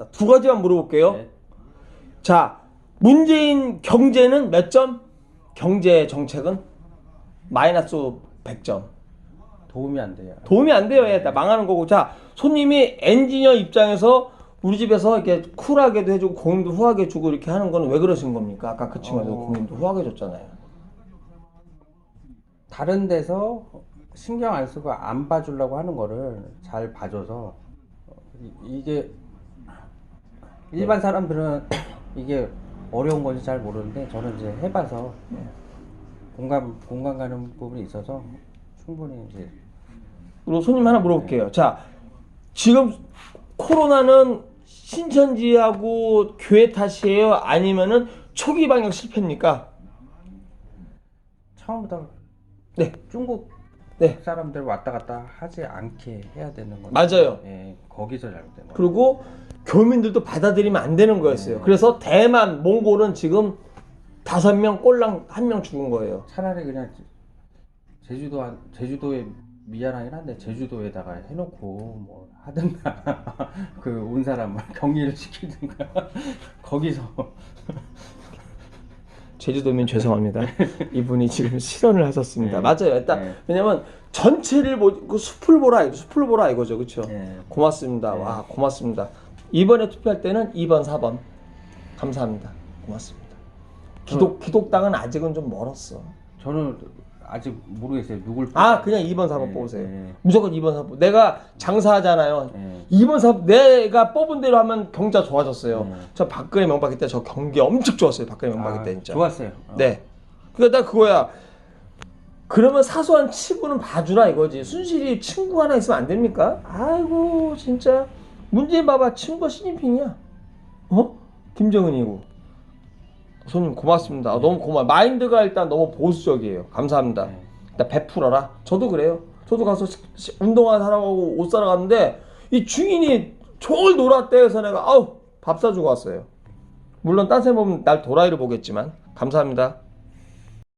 자, 두 가지만 물어볼게요. 네. 자, 문재인 경제는 몇 점? 경제 정책은 마이너스 100점. 도움이 안 돼요. 도움이 안 돼요. 얘다 망하는 거고. 자, 손님이 엔지니어 입장에서 우리 집에서 이렇게 쿨하게도 해주고 공임도 후하게 주고 이렇게 하는 건 왜 그러신 겁니까? 아까 그 친구도 어. 공임도 후하게 줬잖아요. 다른 데서 신경 안 쓰고 안 봐주려고 하는 거를 잘 봐줘서 이- 이게 일반 사람들은 이게 어려운 건지 잘 모르는데 저는 이제 해봐서 공감 공감 가는 부분이 있어서 충분히 이제 그리고 손님 하나 물어볼게요. 자, 지금 코로나는 신천지하고 교회 탓이에요? 아니면은 초기 방역 실패입니까? 처음부터 네. 중국 네. 사람들 왔다 갔다 하지 않게 해야 되는 거죠. 맞아요. 예, 거기서 잘못된 거. 그리고 교민들도 받아들이면 안 되는 거였어요. 네. 그래서 대만, 몽골은 지금 다섯 명 꼴랑 한 명 죽은 거예요. 차라리 그냥 제주도 한 제주도에 미안하긴 한데 제주도에다가 해놓고 뭐 하든가 그 온 사람 격리를 시키든가 거기서 제주도민 죄송합니다. 이분이 지금 실언을 하셨습니다. 네. 맞아요. 일단 네. 왜냐면 전체를 보, 그 숲을 보라, 숲을 보라 이거죠, 그렇죠? 예. 고맙습니다. 네. 와, 고맙습니다. 이번에 투표할 때는 2번, 4번. 감사합니다. 고맙습니다. 기독 기독당은 아직은 좀 멀었어. 저는 아직 모르겠어요 누굴 아, 그냥 2번, 4번 네, 뽑으세요. 네. 무조건 2번, 4번. 내가 장사하잖아요. 예. 2번, 4번. 내가 뽑은 대로 하면 경기가 좋아졌어요. 네. 저 박근혜 명박이 때 저 경기 엄청 좋았어요. 박근혜 명박이 아, 때 진짜. 좋았어요. 어. 네. 그러니까 나 그거야. 그러면 사소한 치고는 봐주라 이거지. 순실이 친구 하나 있으면 안 됩니까? 아이고 진짜 문재인 봐봐 친구가 시진핑이야. 어? 김정은이고. 손님 고맙습니다. 아, 너무 고마워. 마인드가 일단 너무 보수적이에요. 감사합니다. 네. 일단 베풀어라. 저도 그래요. 저도 가서 시- 시- 운동화 사러 가고 옷 사러 갔는데 이 주인이 종일 놀았대 해서 내가 아우 밥 사주고 왔어요. 물론 딴 사람 보면 날 도라이를 보겠지만 감사합니다.